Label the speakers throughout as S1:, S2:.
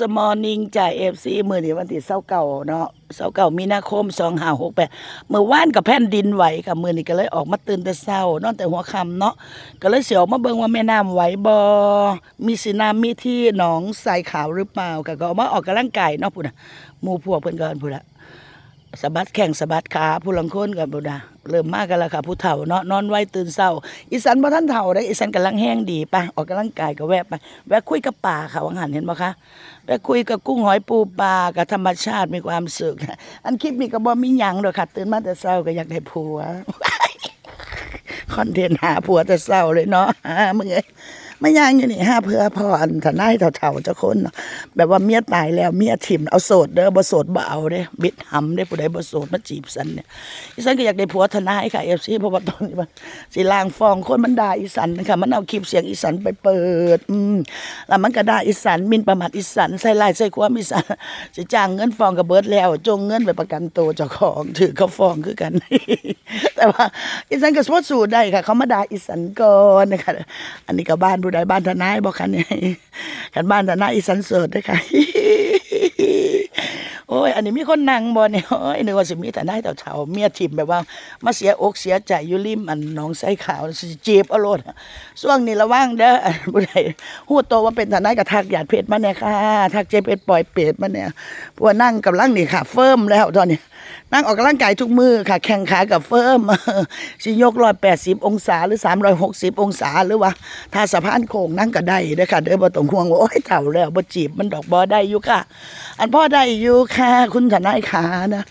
S1: สมอร์นิงจ่ายเอฟซีมือนี่วันที่เสาเก่าเนาะเสาเก่ามีนาคมสองห้าหกแปดเมื่อว่านกับแผ่นดินไหวกับมือนี่ก็เลยออกมาตื่นแต่เช้านอนแต่หัวค่ำเนาะก็เลยเสียวมาเบิ่งว่าแม่น้ำไหวบ่มีสีน้ำมีที่หนองทรายขาวหรือเปล่าก็ก็เอกมาออกกำลังกายเนาะพุ่นน่ะหมู่พวกเพิ่นก็พุ่นละ สะบัดแข้งสะบัดขาผู้ลังคนกันพุ่นน่ะเริ่มมากกันแล้วค่ะผู้เฒ่าเนาะนอนไวตื่นเช้า อีสันบ่ทันเฒ่าได้อีสันกำลังแห้งดีปะออกกำลังกายก็แวะไปแวะคุยกับป่าค่ะวังหันเห็นบ่คะไปคุยกับกุ้งหอยปูปลากับธรรมชาติมีความสุขอันคลิปนี้ก็บ่มีหยังดอกค่ะ ตื่นมาแต่เช้าก็อยากได้ผัวคอนเทนต์หาผัวแต่เช้าเลยเนาะมึงเอ้ย ไม่ย่างอยู่นี่หาเพื่อพ่ออันทนาเฒ่าๆเจ้าคนเนาะแบบว่าเมียตายแล้วเมียถิ่มเอาโสดเด้อบ่โสดบ่เอาเด้บิดหำเด้ผู้ใดบ่โสดมาจีบสันเนี่ยอีสันก็อยากได้ผัวทนายค่ะ FC เพราะว่าตอนนี้มันสิล่างฟองคนมันด่าอีสันนะคะมันเอาคลิปเสียงอีสันไปเปิดอืมแล้วมันก็ด่าอีสันมินประมาทอีสันใส่ลายใส่ความอีสันสิจ้างเงินฟองก็เบิดแล้ว จงเงินไปประกันตัวเจ้าของถือเขาฟองคือกัน แต่ว่าอีสันก็สวดสู้ได้ค่ะ เขามาด่าอีสันก่อนนะคะอันนี้ก็บ้านผู้ใดบ้านทนายบอกค่ะเนี่ยกันบ้านทนายอีสันเสิร์ชด้วยค่ะโอ้ย อันนี้มีคนนั่งบ่เนี่ยโอ้ยนึกว่าสิมีแต่นายเฒ่าเมียทิมแบบว่า มาเสียอกเสียใจอยู่ริมอันหนองไส้ขาวสิจีบอาโลดช่วงนี้ระวังเด้ออันผู้ใดฮู้โตว่าเป็นทนายก็ทักหยาดเพชรมาเนี่ยค่ะทักเจเพชรปล่อยเป็ดมาเนี่ยพวกนั่งกำลังนี่ค่ะ เฟิร์มแล้วตอนนี้ นั่งออกกำลังกายทุกมือค่ะ แข่งขากับเฟิร์มสิยกร้อยแปดสิบองศาหรือสามร้อยหกสิบองศาหรือว่าถ้าสะพานโค้งนั่งก็ได้เด้ค่ะเด้อบ่ต้องห่วงว่าโอ้ยเฒ่าแล้วบ่จีบมันดอกบ่ได้อยู่ค่ะ อันพ่อได้อยู่ค่ะ คุณทนายขานะ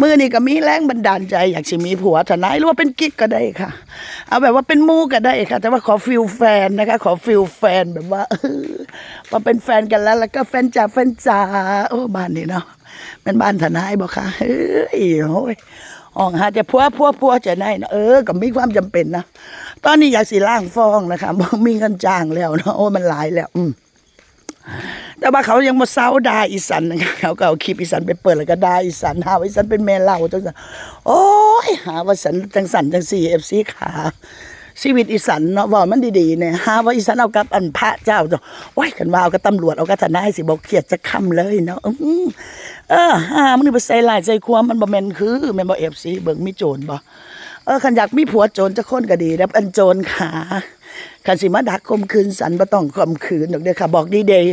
S1: มือนี่ก็มีแรงบันดาลใจอยากสิมีผัวทนายหรือว่าเป็นกิ๊กก็ได้ค่ะ เอาแบบว่าเป็นมูก็ได้ค่ะ แต่ว่าขอฟิลแฟนนะคะ ขอฟิลแฟนแบบว่าเออพอเป็นแฟนกันแล้ว แล้วก็แฟนจ๋าแฟนจ๋าโอ้บ้านนี้เนาะ เป็นบ้านทนายบอกค่ะเฮ้ยโอ้ยออกหาจะพัวพัวพัวจะได้นะเออก็มีความจำเป็นนะตอนนี้อยากสิล่างฟ้องนะคะบ่มีเงินจ้างแล้วเนาะโอ้มันหลายแล้ว อืมแต่ว่าเขายังมาเศร้าดาอีสันนะคะเขาก็เอาคลิปอีสันไปเปิดแล้วก็ดาอีสันหาว่าอีสันเป็นแม่เล่าจังสันโอ้ยหาว่าสันจังสันจังสี่เอฟซีขา ชีวิตอีสันเนาะว่ามันดีๆเนี่ยหาว่าอีสันเอากับอันพระเจ้าจ้ะว้ายกันว่าเอากับตำรวจเอากับทนายสิบอกเขียดจะคำเลยเนาะเออหามันนี่ไปใส่ลายใจความมันบ่แมนคือแม่นบ่เอฟซีเบิ่งมีโจรบ่เออคันอยากมีผัวโจรจะค้นก็ดีแล้วอันโจรขาคันสิมาดักข่มขืนสันบ่ต้องข่มขืนดอกเด้อค่ะบอกดีเดย์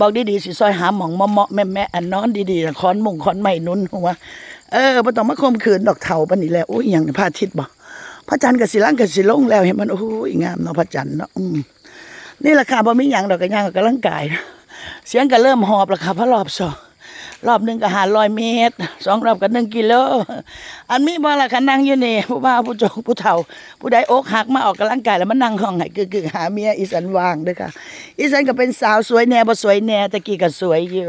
S1: บอกดีๆสิซอยหาหมองมาเหมาะแม่แม่อันนอนดีๆน่ะค้อนมุงค้อนไม้นุ่นหัวเออบ่ต้องมาข่มขืนดอกเถาปานนี้แหล้วอุ้ยอหยังพระอาทิตย์บ่ พระจันทร์ก็สิลังก็สิลงแล้วเห็นมันโอ้ยงามเนาะพระจันทร์เนาะนี่แหละค่ะบ่มีหยังดอกก็ย่างออกกำลังกายเสียงก็เริ่มหอบแล้วค่ะเพราะรอบสองรอบหนึ่งก็หาร้อยเมตรสองรอบก็หนึ่งกิโลอันมีบ่ล่ะค่ะนั่งอยู่นี่ผู้บ่าวผู้โจผู้เฒ่า ผู้ใดอกหักมาออกกำลังกายแล้วมานั่งห้องให้กึกๆหาเมียอีสันวางด้อค่ะอีสันก็เป็นสาวสวยแน่บ่สวยแน่ตะกี้ก็สวยอยู่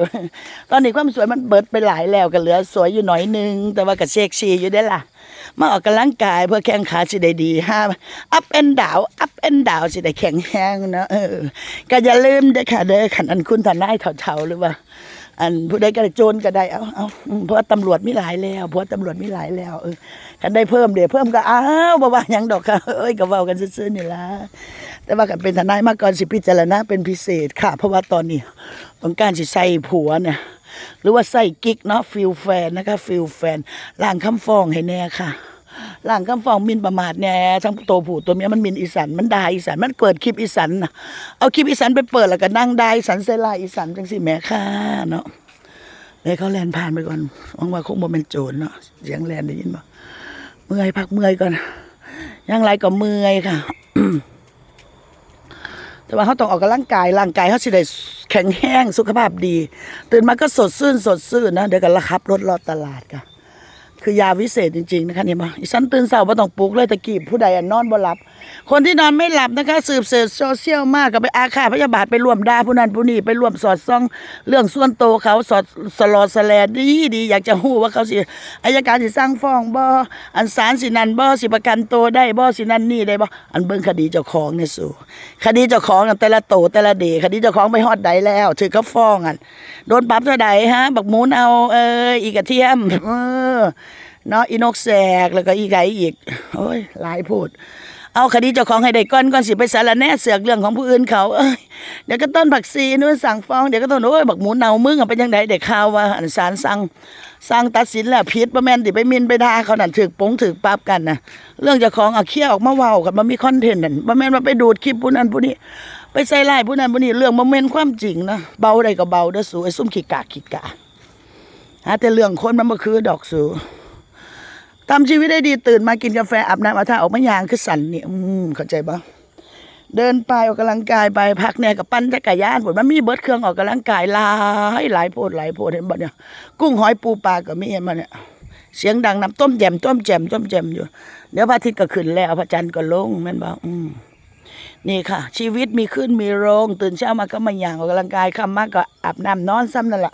S1: ตอนนี้ความสวยมันเบิดไปหลายแล้วก็เหลือ สวยอยู่หน่อยหนึงแต่ว่าก็เซ็กซี่อยู่ได้อล่ะ มาออกกำลังกายเพื่อแข้งขาสิได้ดีห้าอัพแอนดาวอัพแอนดาวสิได้แข็งแรงเนาะเออก็อย่าลืมเด้อค่ะเด้อขันอันคุณทนายเฒ่าๆหรือว่าอันผู้ใดก็ได้โจรก็ได้เอาเอาเพราะว่าตำรวจมีหลายแล้วเพราะตำรวจมีหลายแล้วเออคันได้เพิ่มเดี๋ยวเพิ่มก็อ้าวบ่ว่าหยังดอกค่ะเอ้ยก็เว้ากันซื่อๆนี่ล่ะแต่ว่ากันเป็นทนายมาก่อนสิพิจารณาเป็นพิเศษค่ะ เพราะว่าตอนนี้ต้องการสิใส่ผัวเนี่ย หรือว่าใส่กิ๊กเนาะฟิลแฟนนะคะฟิลแฟนล่างคำฟองให้แน่ค่ะล่างคำฟองมินประมาทแน่ทั้งตัวผู้ตัวเมียมันมินอีสันมันด่าอีสันมันเปิดคลิปอีสันนะเอาคลิปอีสันไปเปิดแล้วก็นั่งด่าอีสันใส่ลายอีสันจังสิแม่ค่ะเนาะเลยเขาแลนผ่านไปก่อนหวังว่าคงบ่เป็นโจรเนาะเสียงแลนได้ยินบ่เมื่อยพักเมื่อยก่อนยังไรก็เมื่อยค่ะ แต่ว่าเขาต้องออกกำลังกายร่างกายเขาสิได้ แข็งแห้งสุขภาพดี ตื่นมาก็สดชื่นสดชื่นนะเดี๋ยวกันละครับรถรอบตลาดค่ะ คือยาวิเศษจริงๆนะคะเนี่ยมาฉันตื่นเช้าบ่ต้องปลุกเลยตะกี้ผู้ใดนอนบ่หลับ คนที่นอนไม่หลับนะคะ สืบเสพโซเชียลมากก็ไปอาฆาตพยาบาทไปร่วมด่าผู้นั้นผู้นี้ไปร่วมสอดส่อง เรื่องส่วนโตเขาสอดสลอสแลดีดีอยากจะฮู้ว่าเขาสิอายการสิสั่งฟ้องบ่อันศาลสินันบ่สิประกันตัวได้บ่สินันนี่ได้บ่อันเบิ่งคดีเจ้าของเนี่ยสู่คดีเจ้าของแต่ละโตแต่ละเดคดีเจ้าของไปฮอดใดแล้วถือเขาฟ้องอันโดนปรับเท่าใดฮะบักหมูนเอาเอ้ยอีกระเทียมเออ เนาะอีนกแสกแล้วก็อีไก่อีกโอ้ยหลายพูด เอาคดีเจ้าของให้ได้ก่อนก่อนสิไปสารแน่เสือกเรื่องของผู้อื่นเขาเอ้ยเดี๋ยวก็ต้นผักซีนู้นสั่งฟ้องเดี๋ยวก็ต้นโอ้ยบักหมูเน่ามึงอะเป็นยังไงเด็กข่าวว่าอันศาลสั่งสั่งตัดสินแล้วผิดบ่แมนสิไปมินไปด่าเขานั่นถึกปงถึกปรับกันนะเรื่องเจ้าของเอาเคลียออกมาเว้ากันบ่มีคอนเทนต์นั่นบ่แมนว่าไปดูดคลิปผู้นั้นผู้นี้ไปใส่ร้ายผู้นั้นผู้นี้เรื่องบ่แมนความจริงนะเบาได้ก็เบาเด้อสูไอ้ซุ่มขี้กากขี้กาหาแต่เรื่องคนมันบ่คือดอกสู ทำชีวิตได้ดีตื่นมากินกาแฟอาบน้ำอาท่าออกมายางคือสันเนี่ยอืมเข้าใจปะเดินไปออกกำลังกายไปพักเนี่ยกับปั้นจักรยานผมมันมีเบิร์ดเครื่องออกกำลังกายหลายหลายโพดหลายโพดเห็นบ่เนี่ยกุ้งหอยปูปลาก็มีเห็นบ่เนี่ยเสียงดังน้ำต้มแจมต้มแจมต้มแจมอยู่ เดี๋ยวพระอาทิตย์ก็ขึ้นแล้วพระจันทร์ก็ลงแม่นบ่อืมนี่ค่ะ ชีวิตมีขึ้นมีลงตื่นเช้ามาก็มาย่างออกกำลังกายค่ำมากก็อาบน้ำนอนซ้ำนั่นแหละ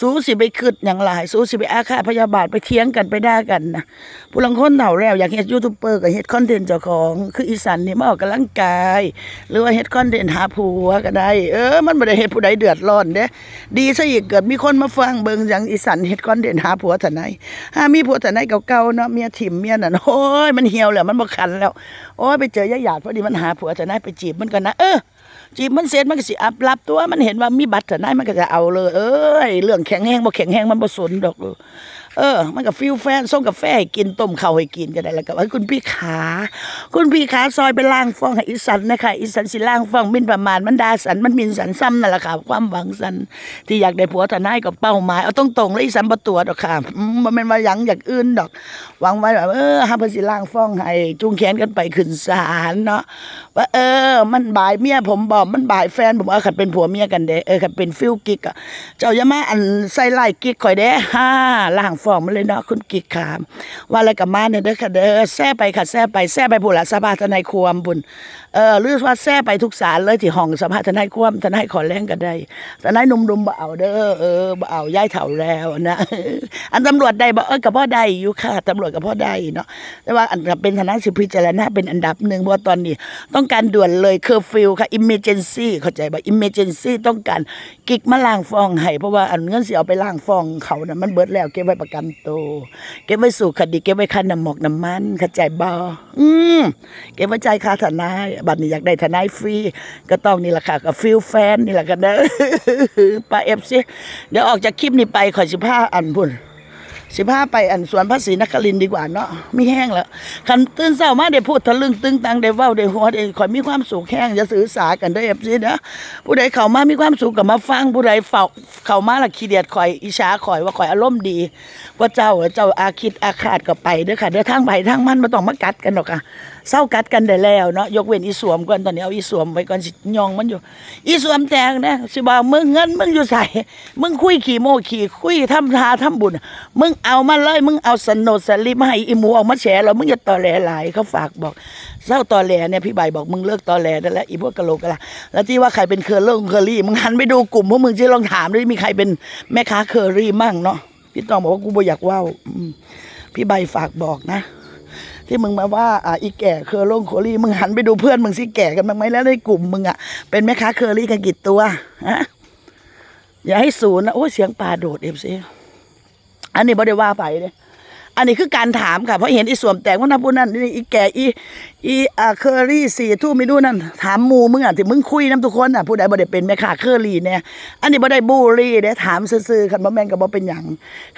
S1: สู้สิไปคืดอย่างหลาย สู้สิไปอาฆาตพยาบาทไปเถียงกันไปด่ากันนะผู้ลังคนเถ่าแล้วอยากเฮ็ดยูทูบเบอร์ก็เฮ็ดคอนเทนต์เจ้าของคืออีสันนี่มาออกกำลังกาย หรือว่าเฮ็ดคอนเทนต์หาผัวก็ได้ เออมันบ่ได้เฮ็ดผู้ใดเดือดร้อนเด้ดีซะอีกเกิดมีคนมาฟังเบิ่งอย่างอีสันเฮ็ดคอนเทนต์หาผัวท่าไหนหามีผัวท่าไหนเก่าๆเนาะเมียถิ่มเมียนั่นโอ้ยมันเหี่ยวแล้วมันบ่คันแล้วโอ้ยไปเจอยายหยาดพอดีมันหาผัวท่าไหนไปจีบมันกันนะเออ จีบมันเซ็นมันก็สิอับรับตัวมันเห็นว่ามีบัตรเถอะนายมันก็จะเอาเลย เอ้ยเรื่องแข็งแห้งบ่แข็งแห้งมันบ่สนดอกเออ มันก็ฟิลแฟนส่งกาแฟให้กินต้มข้าวให้กินก็ได้แล้วก็คุณพี่ขา คุณพี่ขาซอยไปล้างฟองให้อีสันนะคะอีสันสิล้างฟองมินประมาณมันดาสันมันมินสันซ้ำนั่นแหละค่ะความหวังสันที่อยากได้ผัวทนายกับเป้าหมายเอาตรงๆแล้วอีสันบ่ตัวดอกค่ะมบ่แม่นว่าหยังอยากอื่นดอก หวังไว้แบบเออหาเพิ่นสิล้างฟองให้จูงแขนกันไปขึ้นศาลเนาะว่าเออ มันบ่ายเมียผมบอกมันบ่ายแฟนผมว่าคันเป็นผัวเมียกันเด้เออคันเป็นฟิลกิกอะเจ้าอย่ามาอันใส่ไล่กิกข่อยเด้ฮ่าล้างฟองมันเลยเนาะคุณกิกขาม ว่าอะไรกับมาเนี่ยเด้อค่ะเด้อแซ่ไปค่ะแซ่ไปแซ่ไปผู้ละสภาทนายความบุญเออหรือว่าแซ่ไปทุกศาลเลยที่ห้องสภาทนายความทนายขอแรงก็ได้ทนายหนุ่มๆบ่เอาเด้อเออบ่เอาย้ายเถ่าแล้วนะอันตำรวจได้บ่เออกับพ่อได้อยู่ค่ะตำรวจกับพ่อได้เนาะแต่ว่าอันเป็นทนายสิพิจารณาเป็นอันดับหนึ่งเพราะตอนนี้ ต้องการด่วนเลยเคอร์ฟิวค่ะอิมเมอร์เจนซี่เข้าใจบ่อิมเมอร์เจนซี่ต้องการกิกมาล้างฟองให้เพราะว่าอันเงินสิเอาไปล้างฟองเขาน่ะมันเบิดแล้วเก็บไว้ประกันตัวเก็บไว้สู่คดีเก็บไว้ค่าน้ำหมอกน้ำมันเข้าใจบ่อืมเก็บไว้จ่ายค่าทนายบัดนี้อยากได้ทนายฟรีก็ต้องนี่แหละค่ะกับฟิลแฟนนี่แหละกันเด้อป้าเอฟซีเดี๋ยวออกจากคลิปนี้ไปขอสิพาอันพุ่น สิพาไปอันสวนพระศรีนครินดีกว่าเนาะมีแห้งแล้วคันตื่นเศร้ามาได้พูดทะลึ่งตึงตังได้เว้าได้หัวได้ข่อยมีความสุขแห้งจะสื่อสากันได้อเอฟซีนะผู้ใดเข้ามามีความสุขกับมาฟังผู้ใดเฝ้าเข้ามาละขี้เดียดข่อยอิชาข่อยว่าข่อยอารมณ์ดีว่าเจ้าเจ้าอาคิดอาขาดก็ไปเด้อค่ะเด้อทางไปทางมันบ่ต้องมากัดกันหรอกค่ะเศร้ากัดกันได้แล้วเนาะยกเว้นอีสวมก่อนตอนนี้เอาอีสวมไว้ก่อนสิยองมันอยู่ อีสวมแตงนะสิบ่ามึงเงินมึงอยู่ใส่มึงคุยขี่โมขี่คุยทำทาทำบุญ มึงเอามาเลยมึงเอาสนโนดสลิปมาให้อีหมูออกมาแฉแล้วมึงอย่าตอแหลหลายเขาฝากบอกเศร้าตอแหลเนี่ยพี่ใบบอกมึงเลิกตอแหลได้แล้วอีพวกกะโหลกกะลาแล้วที่ว่าใครเป็นเคอร์เลิงเคอรี่มึงหันไปดูกลุ่มพวกมึงที่ลองถามด้วยมีใครเป็นแม่ค้าเคอรี่มั่งเนาะพี่ตองบอกว่ากูบ่อยากว้าอืมพี่ใบฝากบอกนะ ที่มึงมาว่าอ่าอีแก่เคอร์ลงโคอรี่มึงหันไปดูเพื่อนมึงสิแก่กันบ้างไหมแล้วในกลุ่มมึงอะเป็นแม่ค้าเคอรี่กันกี่ตัวฮะอย่าให้ศูนย์นะโอ้เสียงปลาโดดเอฟซีอันนี้บ่ได้ว่าไปเลย อันนี้คือการถามค่ะเพราะเห็นอีสวมแตกว่านับผู้นั้นนี่อีแก่อีอีอ่าเคอรี่สี่ทุ่มไม่ดูนั่นถามมูมึงอะที่มึงคุยน้ำทุกคนอะผู้ใดบ่ได้เป็นแม่ค้าเคอรี่เนี่ยอันนี้บ่ได้บูลลี่เด้ถามซื่อๆคันบ่แม่นก็บ่เป็นหยัง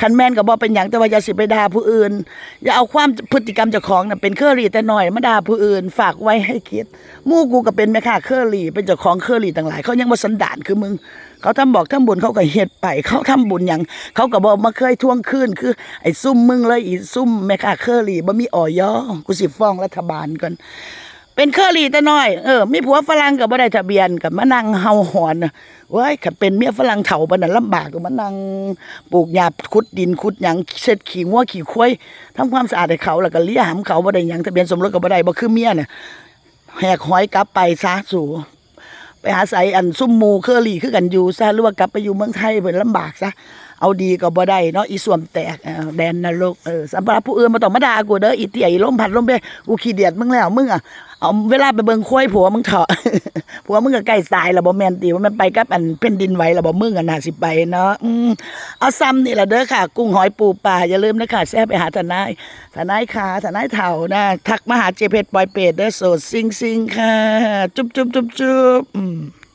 S1: คันแม่นก็บ่เป็นหยังแต่ว่าอย่าสิไปด่าผู้อื่น อย่าเอาความพฤติกรรมเจ้าของน่ะเป็นเคอรี่แต่น้อยมาด่าผู้อื่น ฝากไว้ให้คิดมู่กูก็เป็นแม่ค้าเคอรี่เป็นเจ้าของเคอรี่ต่างหลายเขายังบ่สันดานคือมึง เขาทำบอกทำบุญเขาก็เฮ็ดไป เขาทำบุญหยังเขาก็บอกมาเคยทวงคืนคือ ไอ้ซุ่มมึงเลยอีซุ่มแม่ค้าเคอรี่บ่มีออยอกูสิฟ้องรัฐบาลก่อนเป็นเคอรี่แต่น้อยเออมีผัวฝรั่งก็บ่ได้ทะเบียนก็มานั่งเฮาหอนน่ะเว้ยคันเป็นเมียฝรั่งเฒ่าปานนั้นลำบากก็มานั่งปลูกหญ้าขุดดินขุดหยังเช็ดขี้งัวขี้ควายทำความสะอาดให้เขาแล้วก็เลี้ยหำเขาบ่ได้หยังทะเบียนสมรสก็บ่ได้บ่คือเมียน่ะแหกหอยกลับไปซะสู่ ไปหาใส่อันซุ่มหมูเคอรี่คือกันอยู่ซะหรือว่ากลับไปอยู่เมืองไทยเพิ่นลำบากซะ เอาดีก็บ่ได้เนาะอีส่วมแตกแดนนรกเออสำหรับผู้อื่นบ่ต้องมาด่ากูเด้ออีเตี่ยอีลมพัดลมไปกูขี้เดียดมึงแล้วมึงอะเอาเวลาไปเบิ่งควายผัวมึงเถอะผัวมึงก็ใกล้ตายแล้วบ่แม่นติว่ามันไปกับอันเป็นดินไหวแล้วบ่มึงอะน่าสิไปเนาะอืมเอาซ้ำนี่ล่ะเด้อค่ะ กุ้งหอยปูปลาอย่าลืมนะค่ะแซ่ไปหาทนายทนายขาทนายเฒ่านะทักมาหาเจเพชรปอยเป็ดเด้อโสดซิงซิงค่ะ จุ๊บจุ๊บจุ๊บจุ๊บอืม